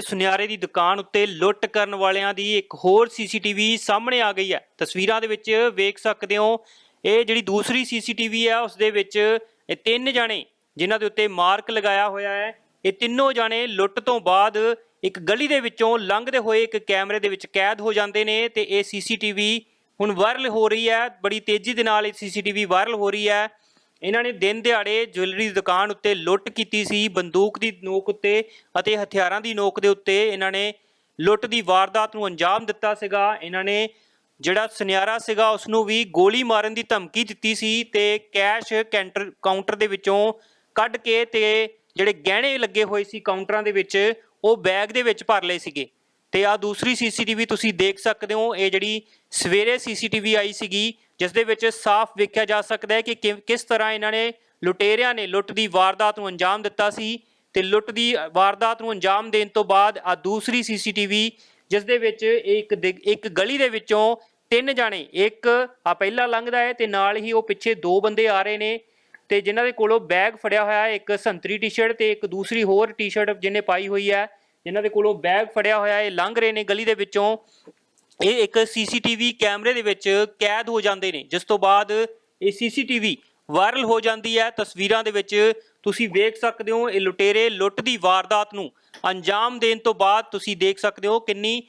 ਤੇ ਸੁਨਿਆਰੇ ਦੀ ਦੁਕਾਨ ਉੱਤੇ ਲੁੱਟ ਕਰਨ ਵਾਲਿਆਂ ਦੀ ਇੱਕ ਹੋਰ ਸੀਸੀਟੀਵੀ ਸਾਹਮਣੇ ਆ ਗਈ ਹੈ। ਤਸਵੀਰਾਂ ਦੇ ਵਿੱਚ ਵੇਖ ਸਕਦੇ ਹੋ, ਇਹ ਜਿਹੜੀ ਦੂਸਰੀ ਸੀਸੀਟੀਵੀ ਹੈ, ਉਸ ਦੇ ਵਿੱਚ ਇਹ ਤਿੰਨ ਜਾਣੇ ਜਿਨ੍ਹਾਂ ਦੇ ਉੱਤੇ ਮਾਰਕ ਲਗਾਇਆ ਹੋਇਆ ਹੈ। ਇਹ ਤਿੰਨੋਂ ਜਾਣੇ ਲੁੱਟ ਤੋਂ ਬਾਅਦ ਇੱਕ ਗਲੀ ਦੇ ਵਿੱਚੋਂ ਲੰਘਦੇ ਹੋਏ ਇੱਕ ਕੈਮਰੇ ਦੇ ਵਿੱਚ ਕੈਦ ਹੋ ਜਾਂਦੇ ਨੇ ਤੇ ਇਹ ਸੀਸੀਟੀਵੀ ਹੁਣ ਵਾਇਰਲ ਹੋ ਰਹੀ ਹੈ। ਬੜੀ ਤੇਜ਼ੀ ਦੇ ਨਾਲ ਇਹ ਸੀਸੀਟੀਵੀ ਵਾਇਰਲ ਹੋ ਰਹੀ ਹੈ। ਇਹਨਾਂ ਨੇ ਦਿਨ ਦਿਹਾੜੇ ਜੁਐਲਰੀ ਦੀ ਦੁਕਾਨ ਉੱਤੇ ਲੁੱਟ ਕੀਤੀ ਸੀ, ਬੰਦੂਕ ਦੀ ਨੋਕ ਉੱਤੇ ਅਤੇ ਹਥਿਆਰਾਂ ਦੀ ਨੋਕ ਦੇ ਉੱਤੇ ਇਹਨਾਂ ਨੇ ਲੁੱਟ ਦੀ ਵਾਰਦਾਤ ਨੂੰ ਅੰਜਾਮ ਦਿੱਤਾ ਸੀਗਾ। ਇਹਨਾਂ ਨੇ ਜਿਹੜਾ ਸੁਨਿਆਰਾ ਸੀਗਾ ਉਸ ਨੂੰ ਵੀ ਗੋਲੀ ਮਾਰਨ ਦੀ ਧਮਕੀ ਦਿੱਤੀ ਸੀ ਤੇ ਕੈਸ਼ ਕੈਂਟਰ ਕਾਊਂਟਰ ਦੇ ਵਿੱਚੋਂ ਕੱਢ ਕੇ ਤੇ ਜਿਹੜੇ ਗਹਿਣੇ ਲੱਗੇ ਹੋਏ ਸੀ ਕਾਊਂਟਰਾਂ ਦੇ ਵਿੱਚ, ਉਹ ਬੈਗ ਦੇ ਵਿੱਚ ਭਰ ਲਏ ਸੀਗੇ। ਤੇ ਆ ਦੂਸਰੀ ਸੀਸੀਟੀਵੀ ਤੁਸੀਂ ਦੇਖ ਸਕਦੇ ਹੋ, ਇਹ ਜਿਹੜੀ ਸਵੇਰੇ ਸੀਸੀਟੀਵੀ ਆਈ ਸੀਗੀ ਜਿਸ ਦੇ ਵਿੱਚ ਸਾਫ਼ ਵੇਖਿਆ ਜਾ ਸਕਦਾ ਹੈ ਕਿ ਕਿ- ਕਿਸ ਤਰ੍ਹਾਂ ਇਹਨਾਂ ਨੇ ਲੁਟੇਰਿਆਂ ਨੇ ਲੁੱਟ ਦੀ ਵਾਰਦਾਤ ਨੂੰ ਅੰਜਾਮ ਦਿੱਤਾ ਸੀ ਤੇ ਲੁੱਟ ਦੀ ਵਾਰਦਾਤ ਨੂੰ ਅੰਜਾਮ ਦੇਣ ਤੋਂ ਬਾਅਦ ਆ ਦੂਸਰੀ ਸੀਸੀਟੀਵੀ ਜਿਸ ਦੇ ਵਿੱਚ ਇੱਕ ਇੱਕ ਗਲੀ ਦੇ ਵਿੱਚੋਂ ਤਿੰਨ ਜਾਣੇ, ਇੱਕ ਆ ਪਹਿਲਾ ਲੰਘਦਾ ਹੈ ਤੇ ਨਾਲ ਹੀ ਉਹ ਪਿੱਛੇ ਦੋ ਬੰਦੇ ਆ ਰਹੇ ਨੇ ਤੇ ਜਿਨ੍ਹਾਂ ਦੇ ਕੋਲੋਂ ਬੈਗ ਫੜਿਆ ਹੋਇਆ ਹੈ, ਇੱਕ ਸੰਤਰੀ ਟੀ-ਸ਼ਰਟ ਤੇ ਇੱਕ ਦੂਸਰੀ ਹੋਰ ਟੀ-ਸ਼ਰਟ ਜਿਹਨੇ ਪਾਈ ਹੋਈ ਹੈ, ਜਿਨ੍ਹਾਂ ਦੇ ਕੋਲੋਂ ਬੈਗ ਫੜਿਆ ਹੋਇਆ ਹੈ ਇਹ ਲੰਘ ਰਹੇ ਨੇ ਗਲੀ ਦੇ ਵਿੱਚੋਂ ਇਹ ਇੱਕ ਸੀਸੀਟੀਵੀ ਕੈਮਰੇ ਦੇ ਵਿੱਚ ਕੈਦ ਹੋ ਜਾਂਦੇ ਨੇ। ਜਿਸ ਤੋਂ ਬਾਅਦ ਇਹ ਸੀਸੀਟੀਵੀ ਵਾਇਰਲ ਹੋ ਜਾਂਦੀ ਹੈ। ਤਸਵੀਰਾਂ ਦੇ ਵਿੱਚ ਤੁਸੀਂ ਵੇਖ ਸਕਦੇ ਹੋ ਇਹ ਲੁਟੇਰੇ ਲੁੱਟ ਦੀ ਵਾਰਦਾਤ ਨੂੰ ਅੰਜਾਮ ਦੇਣ ਤੋਂ ਬਾਅਦ ਤੁਸੀਂ ਦੇਖ ਸਕਦੇ ਹੋ ਕਿੰਨੀ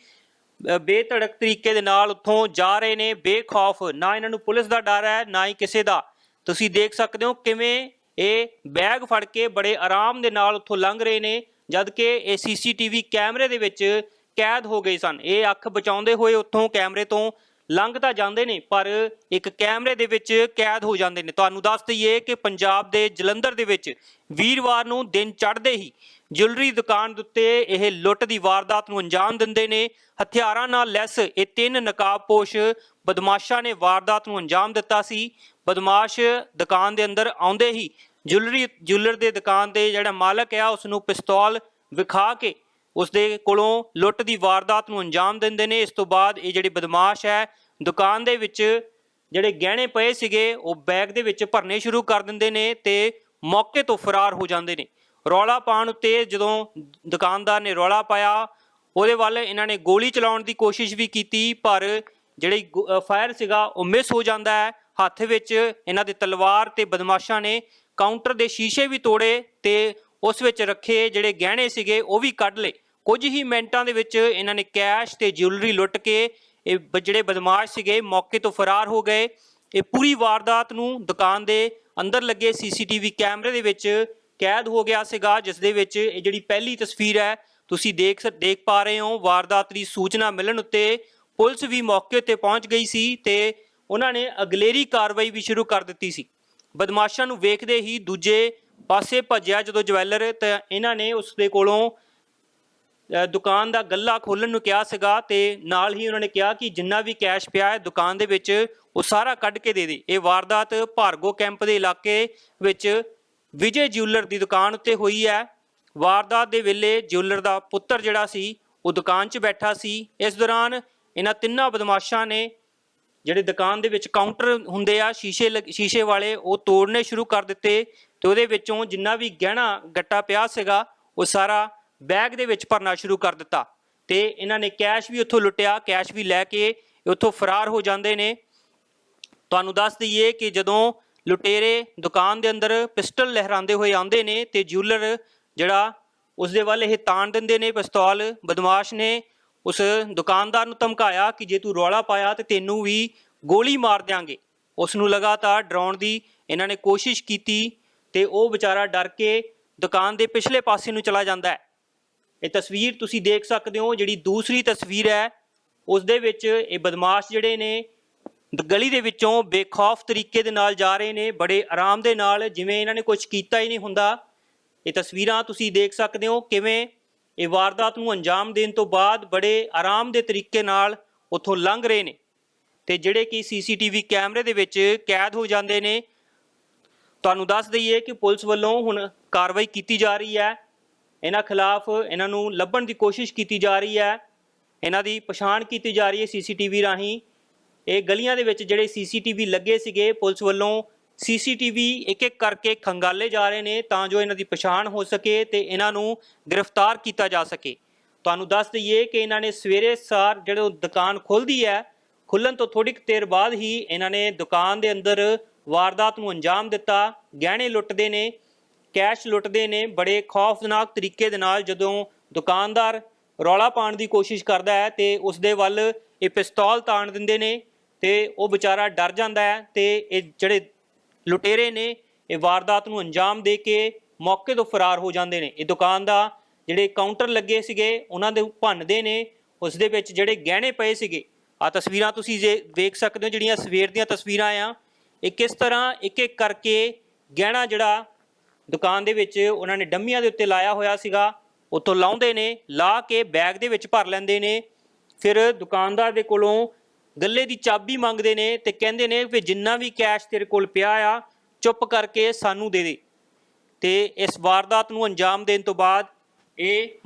ਅ, ਬੇਧੜਕ ਤਰੀਕੇ ਦੇ ਨਾਲ ਉੱਥੋਂ ਜਾ ਰਹੇ ਨੇ। ਬੇਖੌਫ ਨਾ ਇਹਨਾਂ ਨੂੰ ਪੁਲਿਸ ਦਾ ਡਰ ਹੈ ਨਾ ਹੀ ਕਿਸੇ ਦਾ। ਤੁਸੀਂ ਦੇਖ ਸਕਦੇ ਹੋ ਕਿਵੇਂ ਇਹ ਬੈਗ ਫੜ ਕੇ ਬੜੇ ਆਰਾਮ ਦੇ ਨਾਲ ਉੱਥੋਂ ਲੰਘ ਰਹੇ ਨੇ ਜਦ ਕਿ ਇਹ ਸੀਸੀਟੀਵੀ ਕੈਮਰੇ ਦੇ ਵਿੱਚ ਕੈਦ ਹੋ ਗਏ ਸਨ। ਇਹ ਅੱਖ ਬਚਾਉਂਦੇ ਹੋਏ ਉੱਥੋਂ ਕੈਮਰੇ ਤੋਂ ਲੰਘ ਤਾਂ ਜਾਂਦੇ ਨੇ, ਪਰ ਇੱਕ ਕੈਮਰੇ ਦੇ ਵਿੱਚ ਕੈਦ ਹੋ ਜਾਂਦੇ ਨੇ। ਤੁਹਾਨੂੰ ਦੱਸ ਦਈਏ ਕਿ ਪੰਜਾਬ ਦੇ ਜਲੰਧਰ ਦੇ ਵਿੱਚ ਵੀਰਵਾਰ ਨੂੰ ਦਿਨ ਚੜ੍ਹਦੇ ਹੀ ਜੁਐਲਰੀ ਦੁਕਾਨ ਦੇ ਉੱਤੇ ਇਹ ਲੁੱਟ ਦੀ ਵਾਰਦਾਤ ਨੂੰ ਅੰਜਾਮ ਦਿੰਦੇ ਨੇ। ਹਥਿਆਰਾਂ ਨਾਲ ਲੈਸ ਇਹ ਤਿੰਨ ਨਕਾਬਪੋਸ਼ ਬਦਮਾਸ਼ਾਂ ਨੇ ਵਾਰਦਾਤ ਨੂੰ ਅੰਜਾਮ ਦਿੱਤਾ ਸੀ। ਬਦਮਾਸ਼ ਦੁਕਾਨ ਦੇ ਅੰਦਰ ਆਉਂਦੇ ਹੀ ਜੁਐਲਰੀ, ਜੁਐਲਰ ਦੇ ਦੁਕਾਨ ਦੇ ਜਿਹੜਾ ਮਾਲਕ ਆ ਉਸ ਨੂੰ ਪਿਸਤੌਲ ਵਿਖਾ ਕੇ ਉਸ ਦੇ ਕੋਲੋਂ ਲੁੱਟ ਦੀ ਵਾਰਦਾਤ ਨੂੰ ਅੰਜਾਮ ਦਿੰਦੇ ਨੇ। ਇਸ ਤੋਂ ਬਾਅਦ ਇਹ ਜਿਹੜੇ ਬਦਮਾਸ਼ ਹੈ, ਦੁਕਾਨ ਦੇ ਵਿੱਚ ਜਿਹੜੇ ਗਹਿਣੇ ਪਏ ਸੀਗੇ, ਉਹ ਬੈਗ ਦੇ ਵਿੱਚ ਭਰਨੇ ਸ਼ੁਰੂ ਕਰ ਦਿੰਦੇ ਨੇ ਤੇ ਮੌਕੇ ਤੋਂ ਫਰਾਰ ਹੋ ਜਾਂਦੇ ਨੇ। ਰੌਲਾ ਪਾਉਣ ਉੱਤੇ ਜਦੋਂ ਦੁਕਾਨਦਾਰ ਨੇ ਰੌਲਾ ਪਾਇਆ, ਉਹਦੇ ਵੱਲ ਇਹਨਾਂ ਨੇ ਗੋਲੀ ਚਲਾਉਣ ਦੀ ਕੋਸ਼ਿਸ਼ ਵੀ ਕੀਤੀ, ਪਰ ਜਿਹੜੀ ਫਾਇਰ ਸੀਗਾ, ਉਹ ਮਿਸ ਹੋ ਜਾਂਦਾ ਹੈ। ਹੱਥ ਵਿੱਚ ਇਹਨਾਂ ਦੇ ਤਲਵਾਰ ਤੇ ਬਦਮਾਸ਼ਾਂ ਨੇ ਕਾਊਂਟਰ ਦੇ ਸ਼ੀਸ਼ੇ ਵੀ ਤੋੜੇ ਤੇ ਉਸ ਵਿੱਚ ਰੱਖੇ ਜਿਹੜੇ ਗਹਿਣੇ ਸੀਗੇ, ਉਹ ਵੀ ਕੱਢ ਲਏ। ਕੁਝ ਹੀ ਮਿੰਟਾਂ ਦੇ ਵਿੱਚ ਇਹਨਾਂ ਨੇ ਕੈਸ਼ ਤੇ ਜੁਐਲਰੀ ਲੁੱਟ ਕੇ ਇਹ ਬ- ਜਿਹੜੇ ਬਦਮਾਸ਼ ਸੀਗੇ, ਮੌਕੇ ਤੋਂ ਫਰਾਰ ਹੋ ਗਏ। ਇਹ ਪੂਰੀ ਵਾਰਦਾਤ ਨੂੰ ਦੁਕਾਨ ਦੇ ਅੰਦਰ ਲੱਗੇ ਸੀਸੀਟੀਵੀ ਕੈਮਰੇ ਦੇ ਵਿੱਚ ਕੈਦ ਹੋ ਗਿਆ ਸੀਗਾ, ਜਿਸ ਦੇ ਵਿੱਚ ਇਹ ਜਿਹੜੀ ਪਹਿਲੀ ਤਸਵੀਰ ਹੈ, ਤੁਸੀਂ ਦੇਖ ਸ- ਦੇਖ ਪਾ ਰਹੇ ਹੋ, ਵਾਰਦਾਤ ਦੀ ਸੂਚਨਾ ਮਿਲਣ ਉੱਤੇ ਪੁਲਿਸ ਵੀ ਮੌਕੇ ਤੇ ਪਹੁੰਚ ਗਈ ਸੀ ਤੇ ਉਹਨਾਂ ਨੇ ਅਗਲੇਰੀ ਕਾਰਵਾਈ ਵੀ ਸ਼ੁਰੂ ਕਰ ਦਿੱਤੀ ਸੀ। ਬਦਮਾਸ਼ਾਂ ਨੂੰ ਵੇਖਦੇ ਹੀ ਦੂਜੇ ਪਾਸੇ ਭੱਜਿਆ ਜਦੋਂ ਜਵੈਲਰ ਤਾਂ ਇਹਨਾਂ ਨੇ ਉਸ ਦੇ ਕੋਲੋਂ ਦੁਕਾਨ ਦਾ ਗੱਲਾ ਖੋਲਣ ਨੂੰ ਕਿਹਾ ਸੀਗਾ ਤੇ ਨਾਲ ਹੀ ਉਹਨਾਂ ਨੇ ਕਿਹਾ ਕਿ ਜਿੰਨਾ ਵੀ ਕੈਸ਼ ਪਿਆ ਹੈ ਦੁਕਾਨ ਦੇ ਵਿੱਚ ਉਹ ਸਾਰਾ ਕੱਢ ਕੇ ਦੇ ਦੇ। ਇਹ ਵਾਰਦਾਤ ਭਾਰਗੋ ਕੈਂਪ ਦੇ ਇਲਾਕੇ ਵਿੱਚ ਵਿਜੇ ਜਿਊਲਰ ਦੀ ਦੁਕਾਨ ਉੱਤੇ ਹੋਈ ਹੈ। ਵਾਰਦਾਤ ਦੇ ਵੇਲੇ ਜਿਊਲਰ ਦਾ ਪੁੱਤਰ ਜਿਹੜਾ ਸੀ, ਉਹ ਦੁਕਾਨ 'ਚ ਬੈਠਾ ਸੀ। ਇਸ ਦੌਰਾਨ ਇਹਨਾਂ ਤਿੰਨਾਂ ਬਦਮਾਸ਼ਾਂ ਨੇ ਜਿਹੜੇ ਦੁਕਾਨ ਦੇ ਵਿੱਚ ਕਾਊਂਟਰ ਹੁੰਦੇ ਆ, ਸ਼ੀਸ਼ੇ ਲੱਗ- ਸ਼ੀਸ਼ੇ ਵਾਲੇ, ਉਹ ਤੋੜਨੇ ਸ਼ੁਰੂ ਕਰ ਦਿੱਤੇ। ਤੇ ਉਹਦੇ ਵਿੱਚੋਂ ਜਿੰਨਾ ਵੀ ਗਹਿਣਾ ਗੱਟਾ ਪਿਆ ਸੀਗਾ, ਉਹ ਸਾਰਾ ਬੈਗ ਦੇ ਵਿੱਚ ਭਰਨਾ ਸ਼ੁਰੂ ਕਰ ਦਿੱਤਾ। ਤੇ ਇਹਨਾਂ ਨੇ ਕੈਸ਼ ਵੀ ਉੱਥੋਂ ਲੁੱਟਿਆ, ਕੈਸ਼ ਵੀ ਲੈ ਕੇ ਉੱਥੋਂ ਫਰਾਰ ਹੋ ਜਾਂਦੇ ਨੇ। ਤੁਹਾਨੂੰ ਦੱਸ ਦਈਏ ਕਿ ਜਦੋਂ ਲੁਟੇਰੇ ਦੁਕਾਨ ਦੇ ਅੰਦਰ ਪਿਸਟਲ ਲਹਿਰਾਉਂਦੇ ਹੋਏ ਆਉਂਦੇ ਨੇ ਤੇ ਜਿਊਲਰ ਜਿਹੜਾ ਉਸ ਦੇ ਵੱਲ ਇਹ ਤਾਣ ਦਿੰਦੇ ਨੇ, ਪਿਸਤੌਲ ਬਦਮਾਸ਼ ਨੇ ਉਸ ਦੁਕਾਨਦਾਰ ਨੂੰ ਧਮਕਾਇਆ ਕਿ ਜੇ ਤੂੰ ਰੌਲਾ ਪਾਇਆ ਤੇ ਤੈਨੂੰ ਵੀ ਗੋਲੀ ਮਾਰ ਦਿਆਂਗੇ। ਉਸ ਨੂੰ ਲਗਾਤਾਰ ਡਰਾਉਣ ਦੀ ਇਹਨਾਂ ਨੇ ਕੋਸ਼ਿਸ਼ ਕੀਤੀ। ਤੇ ਉਹ ਵਿਚਾਰਾ ਡਰ ਕੇ ਦੁਕਾਨ ਦੇ ਪਿਛਲੇ ਪਾਸੇ ਨੂੰ ਚਲਾ ਜਾਂਦਾ ਹੈ। ਇਹ ਤਸਵੀਰ ਤੁਸੀਂ ਦੇਖ ਸਕਦੇ ਹੋ, ਜਿਹੜੀ ਦੂਸਰੀ ਤਸਵੀਰ ਹੈ ਉਸ ਦੇ ਵਿੱਚ ਇਹ ਬਦਮਾਸ਼ ਜਿਹੜੇ ਨੇ, ਗਲੀ ਦੇ ਵਿੱਚੋਂ ਬੇਖੌਫ ਤਰੀਕੇ ਦੇ ਨਾਲ ਜਾ ਰਹੇ ਨੇ, ਬੜੇ ਆਰਾਮ ਦੇ ਨਾਲ, ਜਿਵੇਂ ਇਹਨਾਂ ਨੇ ਕੁਝ ਕੀਤਾ ਹੀ ਨਹੀਂ ਹੁੰਦਾ। ਇਹ ਤਸਵੀਰਾਂ ਤੁਸੀਂ ਦੇਖ ਸਕਦੇ ਹੋ ਕਿਵੇਂ ਇਹ ਵਾਰਦਾਤ ਨੂੰ ਅੰਜਾਮ ਦੇਣ ਤੋਂ ਬਾਅਦ ਬੜੇ ਆਰਾਮ ਦੇ ਤਰੀਕੇ ਨਾਲ ਉੱਥੋਂ ਲੰਘ ਰਹੇ ਨੇ। ਤੇ ਜਿਹੜੇ ਕਿ ਸੀਸੀਟੀਵੀ ਕੈਮਰੇ ਦੇ ਵਿੱਚ ਕੈਦ ਹੋ ਜਾਂਦੇ ਨੇ ਤੁਹਾਨੂੰ ਦੱਸ ਦਈਏ ਕਿ ਪੁਲਿਸ ਵੱਲੋਂ ਹੁਣ ਕਾਰਵਾਈ ਕੀਤੀ ਜਾ ਰਹੀ ਹੈ। ਇਹਨਾਂ ਖਿਲਾਫ ਇਹਨਾਂ ਨੂੰ ਲੱਭਣ ਦੀ ਕੋਸ਼ਿਸ਼ ਕੀਤੀ ਜਾ ਰਹੀ ਹੈ। ਇਹਨਾਂ ਦੀ ਪਛਾਣ ਕੀਤੀ ਜਾ ਰਹੀ ਹੈ ਸੀਸੀਟੀਵੀ ਰਾਹੀਂ। ਇਹ ਗਲੀਆਂ ਦੇ ਵਿੱਚ ਜਿਹੜੇ ਸੀਸੀਟੀਵੀ ਲੱਗੇ ਸੀਗੇ, ਪੁਲਿਸ ਵੱਲੋਂ ਸੀਸੀਟੀਵੀ ਇੱਕ ਇੱਕ ਕਰਕੇ ਖੰਗਾਲੇ ਜਾ ਰਹੇ ਨੇ ਤਾਂ ਜੋ ਇਹਨਾਂ ਦੀ ਪਛਾਣ ਹੋ ਸਕੇ ਤੇ ਇਹਨਾਂ ਨੂੰ ਗ੍ਰਿਫਤਾਰ ਕੀਤਾ ਜਾ ਸਕੇ। ਤੁਹਾਨੂੰ ਦੱਸ ਦਈਏ ਕਿ ਇਹਨਾਂ ਨੇ ਸਵੇਰੇ ਸਾਰ ਜਿਹੜੇ ਦੁਕਾਨ ਖੁੱਲਦੀ ਹੈ, ਖੁੱਲਣ ਤੋਂ ਥੋੜੀ ਕੁ ਦੇਰ ਬਾਅਦ ਹੀ ਇਹਨਾਂ ਨੇ ਦੁਕਾਨ ਦੇ ਅੰਦਰ ਵਾਰਦਾਤ ਨੂੰ ਅੰਜਾਮ ਦਿੱਤਾ। ਗਹਿਣੇ ਲੁੱਟਦੇ ਨੇ, ਕੈਸ਼ ਲੁੱਟਦੇ ਨੇ। ਬੜੇ ਖੌਫਨਾਕ ਤਰੀਕੇ ਦੇ ਨਾਲ ਜਦੋਂ ਦੁਕਾਨਦਾਰ ਰੌਲਾ ਪਾਉਣ ਦੀ ਕੋਸ਼ਿਸ਼ ਕਰਦਾ ਹੈ ਤੇ ਉਸ ਦੇ ਵੱਲ ਇਹ ਪਿਸਤੌਲ ਤਾਣ ਦਿੰਦੇ ਨੇ ਤੇ ਉਹ ਵਿਚਾਰਾ ਡਰ ਜਾਂਦਾ ਹੈ ਤੇ ਇਹ ਜਿਹੜੇ ਲੁਟੇਰੇ ਨੇ, ਇਹ ਵਾਰਦਾਤ ਨੂੰ ਅੰਜਾਮ ਦੇ ਕੇ ਮੌਕੇ ਤੋਂ ਫਰਾਰ ਹੋ ਜਾਂਦੇ ਨੇ। ਇਹ ਦੁਕਾਨ ਦਾ ਜਿਹੜੇ ਕਾਊਂਟਰ ਲੱਗੇ ਸੀਗੇ, ਉਹਨਾਂ ਦੇ ਭੰਨਦੇ ਨੇ। ਉਸ ਦੇ ਵਿੱਚ ਜਿਹੜੇ ਗਹਿਣੇ ਪਏ ਸੀਗੇ। ਆ ਤਸਵੀਰਾਂ ਤੁਸੀਂ ਜੇ ਵੇਖ ਸਕਦੇ ਹੋ, ਜਿਹੜੀਆਂ ਸਵੇਰ ਦੀਆਂ ਤਸਵੀਰਾਂ ਆ ਇਹ ਕਿਸ ਤਰ੍ਹਾਂ ਇੱਕ ਇੱਕ ਕਰਕੇ ਗਹਿਣਾ ਜਿਹੜਾ ਦੁਕਾਨ ਦੇ ਵਿੱਚ ਉਹਨਾਂ ਨੇ ਡੰਮੀਆਂ ਦੇ ਉੱਤੇ ਲਾਇਆ ਹੋਇਆ ਸੀਗਾ, ਉੱਥੋਂ ਲਾਉਂਦੇ ਨੇ, ਲਾ ਕੇ ਬੈਗ ਦੇ ਵਿੱਚ ਭਰ ਲੈਂਦੇ ਨੇ, ਫਿਰ ਦੁਕਾਨਦਾਰ ਦੇ ਕੋਲੋਂ ਗੱਲੇ ਦੀ ਚਾਬੀ ਮੰਗਦੇ ਨੇ ਤੇ ਕਹਿੰਦੇ ਨੇ ਵੀ ਜਿੰਨਾ ਵੀ ਕੈਸ਼ ਤੇਰੇ ਕੋਲ ਪਿਆ ਆ, ਚੁੱਪ ਕਰਕੇ ਸਾਨੂੰ ਦੇ ਦੇ। ਤੇ ਇਸ ਵਾਰਦਾਤ ਨੂੰ ਅੰਜਾਮ ਦੇਣ ਤੋਂ ਬਾਅਦ ਇਹ